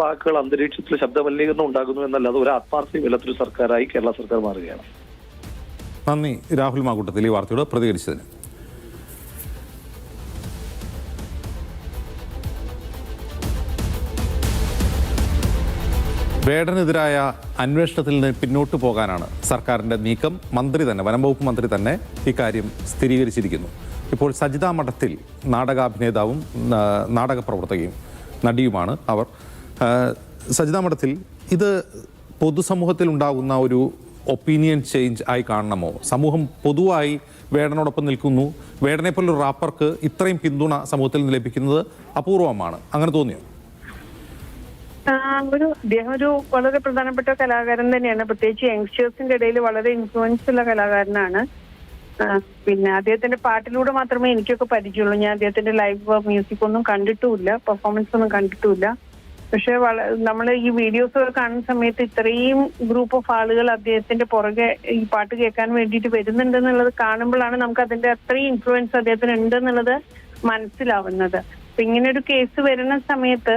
വാക്കുകൾ അന്തരീക്ഷത്തിൽ ശബ്ദമലിനീകരണം ഉണ്ടാകുന്നു എന്നല്ലാതെ ഒരു ആത്മാർത്ഥതയില്ലാത്തൊരു സർക്കാരായി കേരള സർക്കാർ മാറുകയാണ്. നന്ദി. രാഹുൽ മാകൂട്ടത്തിൽ ഈ വാർത്തയോട് പ്രതികരിച്ചതിന്. വേടനെതിരായ അന്വേഷണത്തിൽ നിന്ന് പിന്നോട്ട് പോകാനാണ് സർക്കാരിന്റെ നീക്കം. മന്ത്രി തന്നെ വനം വകുപ്പ് മന്ത്രി തന്നെ ഇക്കാര്യം സ്ഥിരീകരിച്ചിരിക്കുന്നു. ഇപ്പോൾ സജിത മഠത്തിൽ നാടകാഭിനേതാവും നാടക പ്രവർത്തകയും നടിയുമാണ് അവർ. സജിത മഠത്തിൽ ഇത് പൊതുസമൂഹത്തിൽ ഉണ്ടാകുന്ന ഒരു ഒപ്പീനിയൻ ചേഞ്ച് ആയി കാണണമോ? സമൂഹം പൊതുവായി വേടനോടൊപ്പം നിൽക്കുന്നു. വേടനെ പോലൊരു റാപ്പർക്ക് ഇത്രയും പിന്തുണ സമൂഹത്തിൽ നിന്ന് ലഭിക്കുന്നത് അപൂർവമാണ്. അങ്ങനെ തോന്നിയോ? ഒരു അദ്ദേഹം ഒരു വളരെ പ്രധാനപ്പെട്ട കലാകാരൻ തന്നെയാണ്. പ്രത്യേകിച്ച് യങ്സ്റ്റേഴ്സിന്റെ ഇടയിൽ വളരെ ഇൻഫ്ലുവൻസ് ഉള്ള കലാകാരനാണ്. പിന്നെ അദ്ദേഹത്തിന്റെ പാട്ടിലൂടെ മാത്രമേ എനിക്കൊക്കെ പരിചയമുള്ളൂ. ഞാൻ അദ്ദേഹത്തിന്റെ ലൈവ് മ്യൂസിക് ഒന്നും കണ്ടിട്ടുമില്ല. പെർഫോമൻസ് ഒന്നും കണ്ടിട്ടുമില്ല. പക്ഷെ നമ്മൾ ഈ വീഡിയോസ് കാണുന്ന സമയത്ത് ഇത്രയും ഗ്രൂപ്പ് ഓഫ് ആളുകൾ അദ്ദേഹത്തിന്റെ പുറകെ ഈ പാട്ട് കേൾക്കാൻ വേണ്ടിയിട്ട് വരുന്നുണ്ട് എന്നുള്ളത് കാണുമ്പോഴാണ് നമുക്ക് അതിന്റെ അത്രയും ഇൻഫ്ലുവൻസ് അദ്ദേഹത്തിന് ഉണ്ടെന്നുള്ളത് മനസ്സിലാവുന്നത്. അപ്പൊ ഇങ്ങനെ ഒരു കേസ് വരുന്ന സമയത്ത്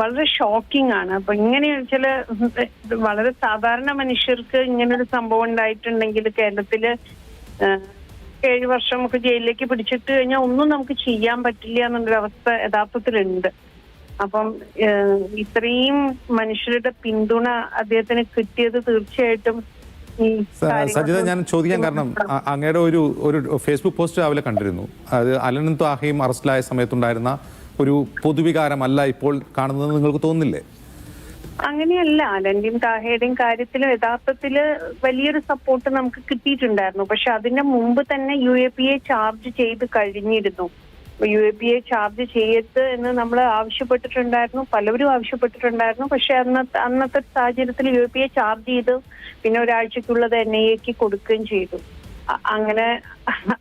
വളരെ ഷോക്കിംഗ് ആണ്. അപ്പൊ ഇങ്ങനെ ചില വളരെ സാധാരണ മനുഷ്യർക്ക് ഇങ്ങനെ ഒരു സംഭവം ഉണ്ടായിട്ടുണ്ടെങ്കിൽ കേരളത്തിൽ ഏഴ് വർഷം നമുക്ക് ജയിലിലേക്ക് പിടിച്ചിട്ട് കഴിഞ്ഞാൽ ഒന്നും നമുക്ക് ചെയ്യാൻ പറ്റില്ല എന്നുള്ളൊരു അവസ്ഥ യഥാർത്ഥത്തിലുണ്ട്. അപ്പം ഇത്രയും മനുഷ്യരുടെ പിന്തുണ അദ്ദേഹത്തിന് കിട്ടിയത് തീർച്ചയായിട്ടും സജിത ഞാൻ ചോദിക്കാൻ കാരണം അങ്ങയുടെ ഒരു ഒരു ഫേസ്ബുക്ക് പോസ്റ്റ് രാവിലെ കണ്ടിരുന്നു. അത് അലനും താഹയും അറസ്റ്റിലായ സമയത്തുണ്ടായിരുന്ന ഒരു പൊതുവികാരമല്ല ഇപ്പോൾ കാണുന്നത് നിങ്ങൾക്ക് തോന്നുന്നില്ലേ? അങ്ങനെയല്ല അലന്റെയും താഹയുടെയും കാര്യത്തിൽ യഥാർത്ഥത്തിൽ വലിയൊരു സപ്പോർട്ട് നമുക്ക് കിട്ടിയിട്ടുണ്ടായിരുന്നു. പക്ഷെ അതിന്റെ മുമ്പ് തന്നെ U A P A charge ചെയ്ത് കഴിഞ്ഞിരുന്നു. U A P A charge ചെയ്യരുത് എന്ന് നമ്മൾ ആവശ്യപ്പെട്ടിട്ടുണ്ടായിരുന്നു. പലവരും ആവശ്യപ്പെട്ടിട്ടുണ്ടായിരുന്നു. പക്ഷെ അന്നത്തെ അന്നത്തെ സാഹചര്യത്തിൽ U A P A charge ചെയ്ത്. പിന്നെ ഒരാഴ്ചക്കുള്ളത് എൻ ഐ എക്ക് കൊടുക്കുകയും ചെയ്തു. അങ്ങനെ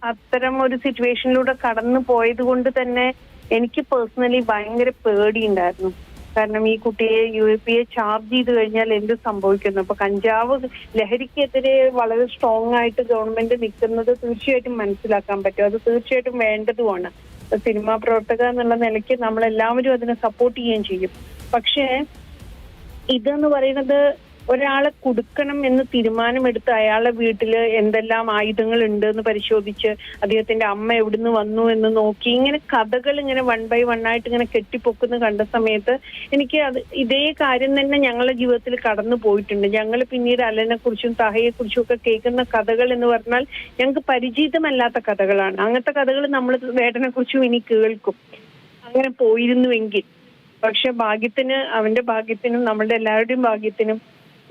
അത്തരം ഒരു സിറ്റുവേഷനിലൂടെ കടന്നു പോയത് കൊണ്ട് തന്നെ എനിക്ക് പേഴ്സണലി ഭയങ്കര പേടിയുണ്ടായിരുന്നു. കാരണം ഈ കുട്ടിയെ U A P A charge ചെയ്ത് കഴിഞ്ഞാൽ എന്ത് സംഭവിക്കുന്നു? അപ്പൊ കഞ്ചാവ് ലഹരിക്കെതിരെ വളരെ സ്ട്രോങ് ആയിട്ട് ഗവൺമെന്റ് നിൽക്കുന്നത് തീർച്ചയായിട്ടും മനസ്സിലാക്കാൻ പറ്റും. അത് തീർച്ചയായിട്ടും വേണ്ടതുമാണ്. സിനിമാ പ്രവർത്തക എന്നുള്ള നിലയ്ക്ക് നമ്മൾ എല്ലാവരും അതിനെ സപ്പോർട്ട് ചെയ്യുകയും ചെയ്യും. പക്ഷേ ഇതെന്ന് പറയുന്നത് ഒരാളെ കൊടുക്കണം എന്ന് തീരുമാനമെടുത്ത് അയാളുടെ വീട്ടിൽ എന്തെല്ലാം ആയുധങ്ങൾ ഉണ്ട് എന്ന് പരിശോധിച്ച് അദ്ദേഹത്തിന്റെ അമ്മ എവിടുന്ന് വന്നു എന്ന് നോക്കി ഇങ്ങനെ കഥകൾ ഇങ്ങനെ വൺ ബൈ വൺ ആയിട്ട് ഇങ്ങനെ കെട്ടിപ്പൊക്കുന്ന കണ്ട സമയത്ത് എനിക്ക് അത് ഇതേ കാര്യം തന്നെ ഞങ്ങളുടെ ജീവിതത്തിൽ കടന്നു പോയിട്ടുണ്ട്. ഞങ്ങൾ പിന്നീട് അലനെ കുറിച്ചും തഹയെ കുറിച്ചും ഒക്കെ കേൾക്കുന്ന കഥകൾ എന്ന് പറഞ്ഞാൽ ഞങ്ങൾക്ക് പരിചിതമല്ലാത്ത കഥകളാണ്. അങ്ങനത്തെ കഥകൾ നമ്മൾ വേടനെ കുറിച്ചും ഇനി കേൾക്കും. അങ്ങനെ പോയിരുന്നുവെങ്കിൽ. പക്ഷെ ഭാഗ്യത്തിന് അവന്റെ ഭാഗ്യത്തിനും നമ്മളുടെ എല്ലാവരുടെയും ഭാഗ്യത്തിനും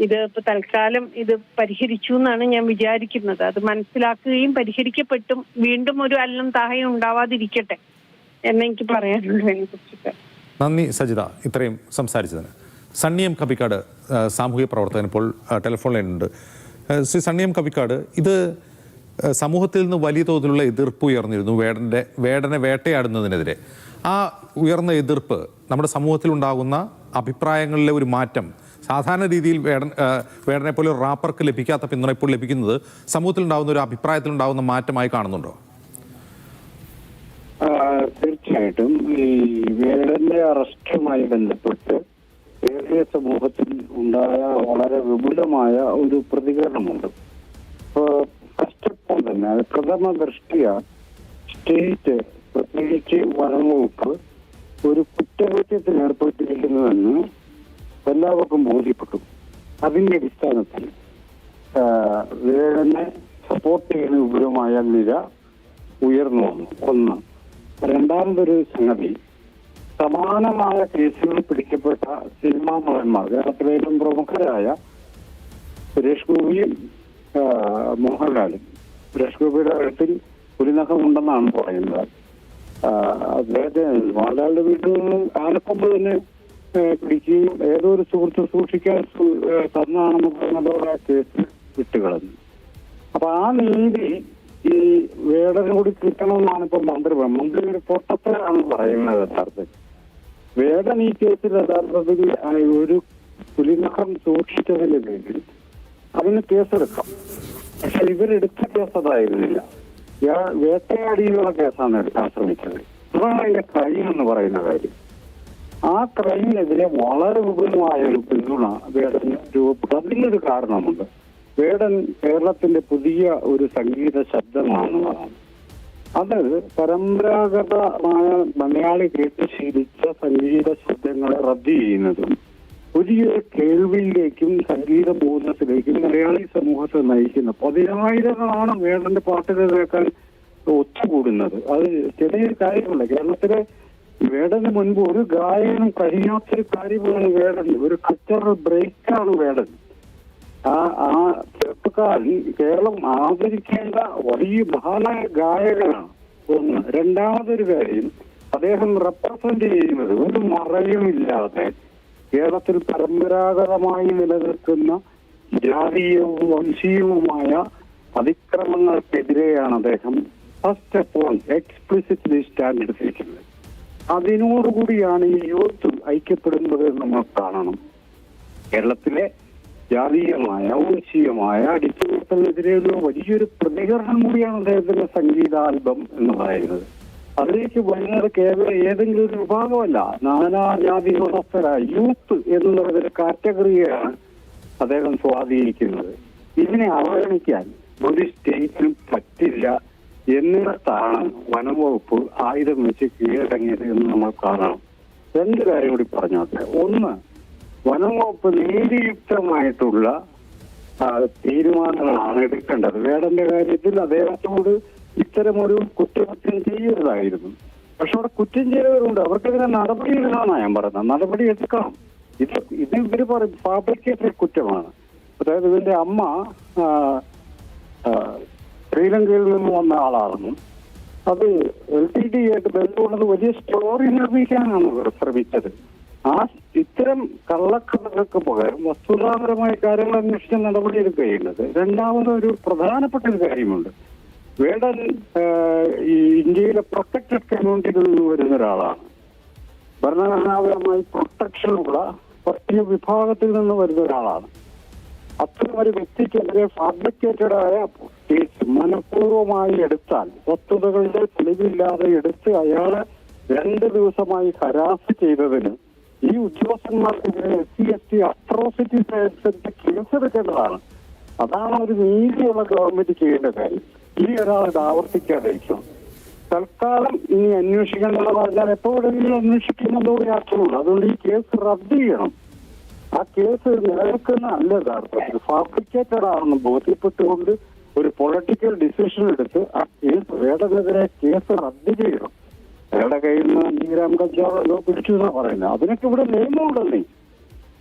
ഇത് തൽക്കാലം ഇത് പരിഹരിച്ചു എന്നാണ് ഞാൻ വിചാരിക്കുന്നത്. അത് മനസ്സിലാക്കുകയും പരിഹരിക്കപ്പെട്ടും വീണ്ടും ഒരു അല്ലും താഹയും ഉണ്ടാവാതിരിക്കട്ടെ എന്നെനിക്ക് പറയാനുള്ളൂ അതിനെ കുറിച്ചിട്ട് നന്ദി സജിത ഇത്രയും സംസാരിച്ചതിന്. സണ്ണിയം കവിക്കാട് സാമൂഹിക പ്രവർത്തകൻ ഇപ്പോൾ ടെലിഫോൺ ലൈനുണ്ട് ശ്രീ സണ്ണിയം കവിക്കാട് ഇത് സമൂഹത്തിൽ നിന്ന് വലിയ തോതിലുള്ള എതിർപ്പ് ഉയർന്നിരുന്നു വേടന്റെ വേടനെ വേട്ടയാടുന്നതിനെതിരെ. ആ ഉയർന്ന എതിർപ്പ് നമ്മുടെ സമൂഹത്തിലുണ്ടാകുന്ന അഭിപ്രായങ്ങളിലെ ഒരു മാറ്റം സാധാരണ രീതിയിൽ വേടൻ ആ, വേടനെ പോലെ റാപ്പർക്ക് ലഭിക്കാത്ത പിന്തുണ ഇപ്പോൾ ലഭിക്കുന്നത് സമൂഹത്തിൽ ഉണ്ടാകുന്ന ഒരു അഭിപ്രായത്തിൽ ഉണ്ടാകുന്ന മാറ്റമായി കാണുന്നുണ്ടോ? തീർച്ചയായിട്ടും. ഈ വേടന്റെ അറസ്റ്റുമായി ബന്ധപ്പെട്ട് കേരളീയ സമൂഹത്തിൽ ഉണ്ടായ വളരെ വിപുലമായ ഒരു പ്രതികരണമുണ്ട്. ഫസ്റ്റ് ഓഫ് ഓൾ തന്നെ പ്രഥമ ദൃഷ്ടിയ സ്റ്റേറ്റ് പ്രത്യേകിച്ച് വനംവകുപ്പ് ഒരു കുറ്റകൃത്യത്തിൽ ഏർപ്പെട്ടിരിക്കുന്നുവെന്ന് എല്ലാവർക്കും ബോധ്യപ്പെട്ടു. അതിന്റെ അടിസ്ഥാനത്തിൽ വേടനെ സപ്പോർട്ട് ചെയ്യുന്ന വിപുലമായ നിര ഉയർന്നു വന്നു. ഒന്ന് രണ്ടാമതൊരു സംഗതി സമാനമായ കേസുകളിൽ പിടിക്കപ്പെട്ട സിനിമാ നടന്മാർ കേരളത്തിലെ ഏറ്റവും പ്രമുഖരായ സുരേഷ് ഗോപിയും മോഹൻലാലും. സുരേഷ് ഗോപിയുടെ കഴുത്തിൽ പുലിനഖം ഉണ്ടെന്നാണ് പറയുന്നത്. അദ്ദേഹത്തെ മോഹൻലാലിന്റെ വീട്ടിൽ നിന്ന് ആനക്കൊമ്പ് തന്നെ പിടിക്കുകയും ഏതൊരു ഒരു സുഹൃത്ത് സൂക്ഷിക്കാൻ തന്നാണെന്ന് പറഞ്ഞതോടെ കേസ് വിട്ടുകളഞ്ഞു. അപ്പൊ ആ നീതി ഈ വേടനും കൂടി കിട്ടണമെന്നാണ് ഇപ്പൊ മന്ത്രി മന്ത്രി ഒരു പൊട്ടത്തരാണ് പറയുന്നത് യഥാർത്ഥത്തിൽ. വേടൻ ഈ കേസിൽ യഥാർത്ഥത്തിൽ ഒരു പുലിനഖം സൂക്ഷിച്ചതിന് വേണ്ടി അതിന് കേസെടുക്കാം. പക്ഷെ ഇവരെടുത്ത കേസ് അതായിരുന്നില്ല. വേട്ടയാടിയിലുള്ള കേസാണ് എടുക്കാൻ ശ്രമിച്ചത്. അതാണ് അതിന്റെ കഴിയെന്ന് പറയുന്ന കാര്യം. ആ ക്രൈമിനെതിരെ വളരെ വിപുലമായ ഒരു പിന്തുണ വേടന് രൂപപ്പെട്ടു അതിനൊരു കാരണമുണ്ട്. വേടൻ കേരളത്തിന്റെ പുതിയ ഒരു സംഗീത ശബ്ദമാണെന്നുള്ളതാണ് അത് പരമ്പരാഗതമായ മലയാളി കേട്ട് ശീലിച്ച സംഗീത ശബ്ദങ്ങളെ റദ്ദ് ചെയ്യുന്നതും പുതിയൊരു കേൾവിയിലേക്കും സംഗീത ബോധത്തിലേക്കും മലയാളി സമൂഹത്തെ നയിക്കുന്നു പതിനായിരങ്ങളാണ് വേടന്റെ പാട്ടുകൾ കേൾക്കാൻ ഒത്തുകൂടുന്നത്. അത് ചെറിയൊരു കാര്യമല്ല. കേരളത്തിലെ വേടന് മുൻപ് ഒരു ഗായകനും കഴിയാത്തൊരു കാര്യമാണ് വേടൻ ഒരു കച്ചറ ബ്രേക്കാണ് വേടൻ ആ ആ ചെറുപ്പക്കാരൻ കേരളം ആദരിക്കേണ്ട വലിയ മഹാനായ ഗായകനാണ്. ഒന്ന്. രണ്ടാമതൊരു കാര്യം അദ്ദേഹം റെപ്രസെന്റ് ചെയ്യുന്നത് ഒരു മറയുമില്ലാതെ കേരളത്തിൽ പരമ്പരാഗതമായി നിലനിൽക്കുന്ന ജാതീയവും വംശീയവുമായ അതിക്രമങ്ങൾക്കെതിരെയാണ് അദ്ദേഹം first of all explicitly stand എടുത്തിരിക്കുന്നത് അതിനോടുകൂടിയാണ് ഈ യൂത്ത് ഐക്യപ്പെടുന്നത് നമ്മൾ കാണണം. കേരളത്തിലെ ജാതീയമായ വംശീയമായ അടിച്ചമർത്തലിനെതിരെയുള്ള വലിയൊരു പ്രതികരണം കൂടിയാണ് അദ്ദേഹത്തിന്റെ സംഗീത ആൽബം എന്ന് പറയുന്നത്. അതിലേക്ക് വരുന്നത് കേവലം ഏതെങ്കിലും ഒരു വിഭാഗമല്ല നാനാജാതി മതസ്ഥരായ യൂത്ത് എന്നുള്ളതൊരു കാറ്റഗറിയാണ് അദ്ദേഹം സ്വാധീനിക്കുന്നത്. ഇതിനെ അവഗണിക്കാൻ ഒരു സ്റ്റേറ്റിനും പറ്റില്ല എന്നിടത്താണ് വനംവകുപ്പ് ആയുധം വെച്ച് കീഴടങ്ങിയത് എന്ന് നമ്മൾ കാണണം. രണ്ട് കാര്യം കൂടി പറഞ്ഞോട്ടെ. ഒന്ന് വനംവകുപ്പ് നീതിയുക്തമായിട്ടുള്ള തീരുമാനങ്ങളാണ് എടുക്കേണ്ടത്. വേടന്റെ കാര്യത്തിൽ അദ്ദേഹത്തോട് ഇത്തരമൊരു കുറ്റകൃത്യം ചെയ്യരുതായിരുന്നു. പക്ഷെ അവിടെ കുറ്റം ചെയ്തവരുണ്ട്. അവർക്കെതിരെ നടപടി എടുക്കണമെന്നാണ് ഞാൻ പറയുന്നത്. നടപടി എടുക്കണം. ഇത് ഇത് ഇവർ പറയും ഫാബ്രിക്കേറ്റഡ് കുറ്റമാണ്. അതായത് ഇവന്റെ അമ്മ ശ്രീലങ്കയിൽ നിന്ന് വന്ന ആളാണെന്നും അത് എൽ ടി ഡി ആയിട്ട് ബന്ധമുള്ളത് വലിയ സ്റ്റോറി നിർമ്മിക്കാനാണ് ഇവർ ശ്രമിച്ചത്. ആ ഇത്തരം കള്ളക്കഥകൾക്ക് പകരം വസ്തുതാപരമായ കാര്യങ്ങൾ അന്വേഷിച്ച് നടപടിയെടുക്കുകയുള്ളത് രണ്ടാമത് ഒരു പ്രധാനപ്പെട്ട ഒരു കാര്യമുണ്ട്. വേടൻ ഈ ഇന്ത്യയിലെ പ്രൊട്ടക്റ്റഡ് കമ്മ്യൂണിറ്റിയിൽ നിന്ന് വരുന്ന ഒരാളാണ്. ഭരണഘടനാപരമായി പ്രൊട്ടക്ഷനുള്ള പട്ടിക വിഭാഗത്തിൽ നിന്ന് വരുന്ന ഒരാളാണ്. അത്തരം ഒരു വ്യക്തിക്കെതിരെ ഫാബ്രിക്കേറ്റഡ് ആയ കേസ് മനഃപൂർവമായി എടുത്താൽ വസ്തുതകളുടെ തെളിവില്ലാതെ എടുത്ത് അയാളെ രണ്ട് ദിവസമായി ഹരാസ് ചെയ്തതിന് ഈ ഉദ്യോഗസ്ഥന്മാർക്കെതിരെ S C S T atrocities അനുസരിച്ച് കേസെടുക്കേണ്ടതാണ് അതാണ് ഒരു നീതിയുള്ള ഗവൺമെന്റ് ചെയ്യേണ്ട കാര്യം. ഈ ഒരാൾ ഇത് ആവർത്തിക്കാതിരിക്കണം തൽക്കാലം ഇനി അന്വേഷിക്കേണ്ടത് പറഞ്ഞാൽ എപ്പോഴെങ്കിലും അന്വേഷിക്കുന്നതോടെ അർത്ഥമുള്ളൂ അതുകൊണ്ട് ഈ കേസ് റദ്ദ് ചെയ്യണം. ആ കേസ് നിലനിൽക്കുന്ന അല്ല യഥാർത്ഥത്തിൽ ഫാബ്രിക്കേറ്റഡ് ആണെന്ന് ബോധ്യപ്പെട്ടുകൊണ്ട് ഒരു പൊളിറ്റിക്കൽ ഡിസിഷൻ എടുത്ത് ആ കേസ് വേടനെതിരെ കേസ് റദ്ദ് ചെയ്യണം. വേട കയ്യിൽ നിന്ന് നീരാം കഞ്ചാവല്ലോ പിടിച്ചു എന്നാ പറയുന്നത് അതിനൊക്കെ ഇവിടെ നിയമമുണ്ടെന്നേ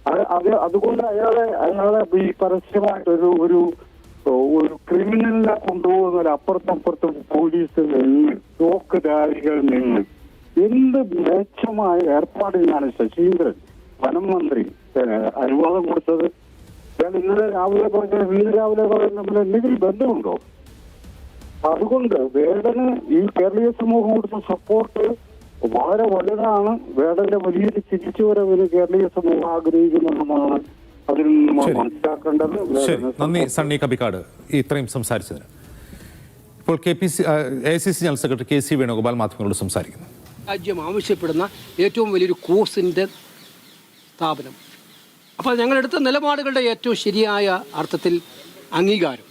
അത് അത് അതുകൊണ്ട് അയാളെ അയാളെ ഈ പരസ്യമായിട്ടൊരു ഒരു ഒരു ക്രിമിനലിനെ കൊണ്ടുപോകുന്ന ഒരു അപ്പുറത്തപ്പുറത്തും പോലീസ് നിന്ന് തോക്ക് ധാരികൾ നിന്ന് എന്ത് മെച്ചമായ ഏർപ്പാടിനാണ് ശശീന്ദ്രൻ വനം മന്ത്രി അനുവാദം കൊടുത്തത്. ഞാൻ ഇന്നലെ രാവിലെ പറഞ്ഞ വീട് രാവിലെ പറയുന്ന തമ്മിൽ എന്തെങ്കിലും ബന്ധമുണ്ടോ? അതുകൊണ്ട് വേദന ഈ കേരളീയ സമൂഹം കൊടുത്ത സപ്പോർട്ട് വളരെ വലുതാണ്. വേടന്റെ വലിയൊരു തിരിച്ചുവരവിന് കേരളീയ സമൂഹം ആഗ്രഹിക്കുന്നുണ്ടെന്നാണ് അതിൽ നിന്ന് ശരി. മനസ്സിലാക്കേണ്ടത്. വേടന് നന്ദി സണ്ണി കബിക്കാട്. ഇത്രയും സംസാരിച്ചതിന്. ഇപ്പോൾ K P C A C C general secretary K C Venugopal മാധ്യമങ്ങളോട് സംസാരിക്കുന്നു. രാജ്യം ആവശ്യപ്പെടുന്ന ഏറ്റവും വലിയൊരു കോഴ്സിന്റെ സ്ഥാപനം. അപ്പോൾ ഞങ്ങളെടുത്ത നിലപാടുകളുടെ ഏറ്റവും ശരിയായ അർത്ഥത്തിൽ അംഗീകാരം.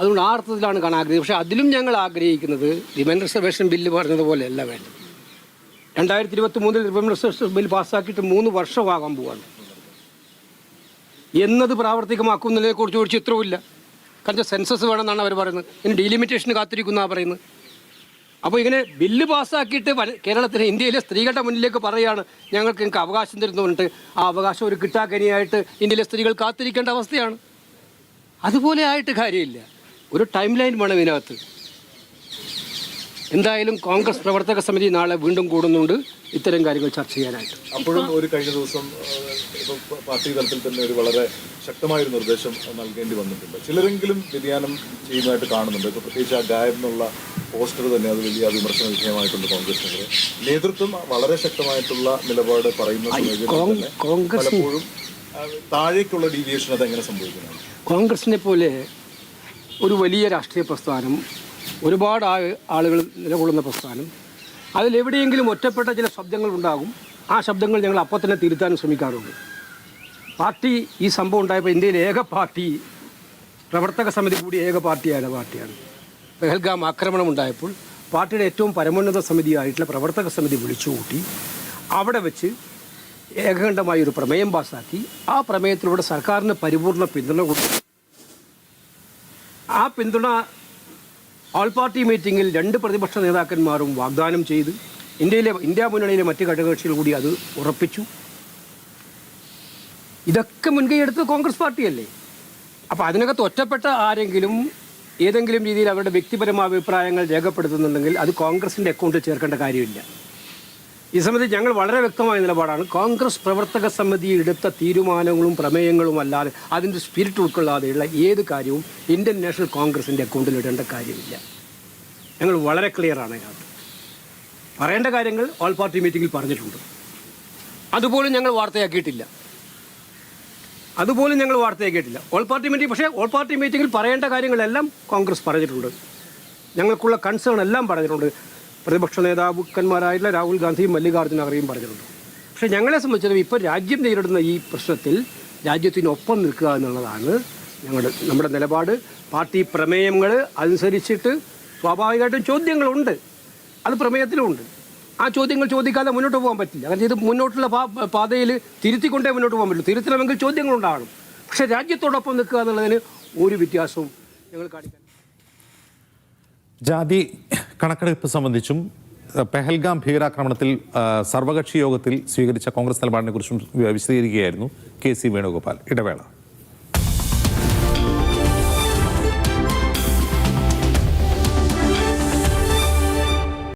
അതുകൊണ്ട് ആ അർത്ഥത്തിലാണ് കാണാൻ ആഗ്രഹിക്കുന്നത്. പക്ഷേ അതിലും ഞങ്ങൾ ആഗ്രഹിക്കുന്നത് വിമൻ റിസർവേഷൻ ബില്ല് പറഞ്ഞതുപോലെയല്ല വേണ്ടത്. രണ്ടായിരത്തി ഇരുപത്തി മൂന്നിൽ വിമൻ റിസർവേഷൻ ബിൽ പാസ്സാക്കിയിട്ട് മൂന്ന് വർഷമാകാൻ പോവാണ്. എന്നത് പ്രാവർത്തികമാക്കുന്നതിനെക്കുറിച്ച് ഒരു ചിത്രവുമില്ല. കാരണം സെൻസസ് വേണമെന്നാണ് അവർ പറയുന്നത്. ഇനി ഡീലിമിറ്റേഷന് കാത്തിരിക്കുന്നതാണ് പറയുന്നത്. അപ്പോൾ ഇങ്ങനെ ബില്ല് പാസ്സാക്കിയിട്ട് കേരളത്തിന് ഇന്ത്യയിലെ സ്ത്രീകളുടെ മുന്നിലേക്ക് പറയുകയാണ്. ഞങ്ങൾക്ക് നിങ്ങൾക്ക് അവകാശം തരുന്നു പറഞ്ഞിട്ട് ആ അവകാശം ഒരു കിട്ടാക്കനിയായിട്ട് ഇന്ത്യയിലെ സ്ത്രീകൾ കാത്തിരിക്കേണ്ട അവസ്ഥയാണ്. അതുപോലെ ആയിട്ട് കാര്യമില്ല. ഒരു ടൈം ലൈൻ വേണം ഇതിനകത്ത്. എന്തായാലും കോൺഗ്രസ് പ്രവർത്തക സമിതി നാളെ വീണ്ടും കൂടുന്നുണ്ട്. ഇത്തരം കാര്യങ്ങൾ ചർച്ച ചെയ്യാനായിട്ട്. അപ്പോഴും ഒരു കഴിഞ്ഞ ദിവസം പാർട്ടി തലത്തിൽ തന്നെ ഒരു വളരെ ശക്തമായ ഒരു നിർദ്ദേശം നൽകേണ്ടി വന്നിട്ടുണ്ട്. ചിലരെങ്കിലും വ്യതിയാനം ചെയ്യുന്നതായിട്ട് കാണുന്നുണ്ട്. ഇപ്പോൾ പ്രത്യേകിച്ച് ആ ഗായബ് എന്നുള്ള പോസ്റ്റർ തന്നെ അത് വലിയ വിമർശന വിധേയമായിട്ടുണ്ട് കോൺഗ്രസിനെതിരെ. നേതൃത്വം വളരെ ശക്തമായിട്ടുള്ള നിലപാട് പറയുന്ന കോൺഗ്രസ് പലപ്പോഴും താഴേക്കുള്ള ഡീവിയേഷൻ അത് എങ്ങനെ സംഭവിക്കുന്നത് കോൺഗ്രസിനെ പോലെ ഒരു വലിയ രാഷ്ട്രീയ പ്രസ്ഥാനം ഒരുപാട് ആ- ആളുകൾ നിലകൊള്ളുന്ന പ്രസ്ഥാനം. അതിലെവിടെയെങ്കിലും ഒറ്റപ്പെട്ട ചില ശബ്ദങ്ങൾ ഉണ്ടാകും. ആ ശബ്ദങ്ങൾ ഞങ്ങൾ അപ്പോൾ തന്നെ തിരുത്താനും ശ്രമിക്കാറുണ്ട്. പാർട്ടി ഈ സംഭവം ഉണ്ടായപ്പോൾ ഇന്ത്യയിലെ ഏക പാർട്ടി പ്രവർത്തക സമിതി കൂടി ഏക പാർട്ടിയായ പാർട്ടിയാണ്. പെഹൽഗാം ആക്രമണം ഉണ്ടായപ്പോൾ പാർട്ടിയുടെ ഏറ്റവും പരമോന്നത സമിതിയായിട്ടുള്ള പ്രവർത്തക സമിതി വിളിച്ചുകൂട്ടി അവിടെ വെച്ച് ഏകകണ്ഠമായി ഒരു പ്രമേയം പാസാക്കി. ആ പ്രമേയത്തിലൂടെ സർക്കാരിന് പരിപൂർണ പിന്തുണ കൊടുത്തു. ആ പിന്തുണ ഓൾ പാർട്ടി മീറ്റിംഗിൽ രണ്ട് പ്രതിപക്ഷ നേതാക്കന്മാരും വാഗ്ദാനം ചെയ്ത് ഇന്ത്യയിലെ ഇന്ത്യ മുന്നണിയിലെ മറ്റ് ഘടകകക്ഷികൾ കൂടി അത് ഉറപ്പിച്ചു. ഇതൊക്കെ മുൻകൈ എടുത്തത് കോൺഗ്രസ് പാർട്ടിയല്ലേ? അപ്പോൾ അതിനകത്ത് ഒറ്റപ്പെട്ട ആരെങ്കിലും ഏതെങ്കിലും രീതിയിൽ അവരുടെ വ്യക്തിപരമായ അഭിപ്രായങ്ങൾ രേഖപ്പെടുത്തുന്നുണ്ടെങ്കിൽ അത് കോൺഗ്രസിന്റെ അക്കൗണ്ടിൽ ചേർക്കേണ്ട കാര്യമില്ല. ഈ സംബന്ധിച്ച് ഞങ്ങൾ വളരെ വ്യക്തമായ നിലപാടാണ്. കോൺഗ്രസ് പ്രവർത്തക സമിതി എടുത്ത തീരുമാനങ്ങളും പ്രമേയങ്ങളും അല്ലാതെ അതിന്റെ സ്പിരിറ്റ് ഉൾക്കൊള്ളാതെയുള്ള ഏത് കാര്യവും ഇന്ത്യൻ നാഷണൽ കോൺഗ്രസിന്റെ അക്കൗണ്ടിൽ ഇടേണ്ട കാര്യമില്ല. ഞങ്ങൾ വളരെ ക്ലിയറാണ് അതിനകത്ത് പറയേണ്ട കാര്യങ്ങൾ ഓൾ പാർട്ടി മീറ്റിംഗിൽ പറഞ്ഞിട്ടുണ്ട്. അതുപോലും ഞങ്ങൾ വാർത്തയാക്കിയിട്ടില്ല. അതുപോലും ഞങ്ങൾ വാർത്തയാക്കിയിട്ടില്ല. ഓൾ പാർട്ടി മീറ്റിംഗ് പക്ഷേ ഓൾ പാർട്ടി മീറ്റിംഗിൽ പറയേണ്ട കാര്യങ്ങളെല്ലാം കോൺഗ്രസ് പറഞ്ഞിട്ടുണ്ട്. ഞങ്ങൾക്കുള്ള കൺസേൺ എല്ലാം പറഞ്ഞിട്ടുണ്ട്. പ്രതിപക്ഷ നേതാക്കന്മാരായിട്ടുള്ള രാഹുൽ ഗാന്ധിയും മല്ലികാർജുന ഖർഗെയും പറഞ്ഞിട്ടുണ്ട്. പക്ഷേ ഞങ്ങളെ സംബന്ധിച്ചിടത്തോളം ഇപ്പോൾ രാജ്യം നേരിടുന്ന ഈ പ്രശ്നത്തിൽ രാജ്യത്തിനൊപ്പം നിൽക്കുക എന്നുള്ളതാണ് ഞങ്ങളുടെ നമ്മുടെ നിലപാട്. പാർട്ടി പ്രമേയങ്ങൾ അനുസരിച്ചിട്ട് സ്വാഭാവികമായിട്ടും ചോദ്യങ്ങളുണ്ട്. അത് പ്രമേയത്തിലുമുണ്ട് ആ ചോദ്യങ്ങൾ ചോദിക്കാതെ മുന്നോട്ട് പോകാൻ പറ്റില്ല. കാരണം ഇത് മുന്നോട്ടുള്ള പാതയിൽ തിരുത്തിക്കൊണ്ടേ മുന്നോട്ട് പോകാൻ പറ്റുള്ളൂ തിരുത്തണമെങ്കിൽ ചോദ്യങ്ങളുണ്ടാകണം. പക്ഷേ രാജ്യത്തോടൊപ്പം നിൽക്കുക എന്നുള്ളതിന് ഒരു വ്യത്യാസവും ഞങ്ങൾ കാണിക്കാൻ ജാതി കണക്കെടുപ്പ് സംബന്ധിച്ചും പെഹൽഗാം ഭീകരാക്രമണത്തിൽ സർവകക്ഷി യോഗത്തിൽ സ്വീകരിച്ച കോൺഗ്രസ് നിലപാടിനെ കുറിച്ചും വിശദീകരിക്കുകയായിരുന്നു കെ സി വേണുഗോപാൽ. ഇടവേള.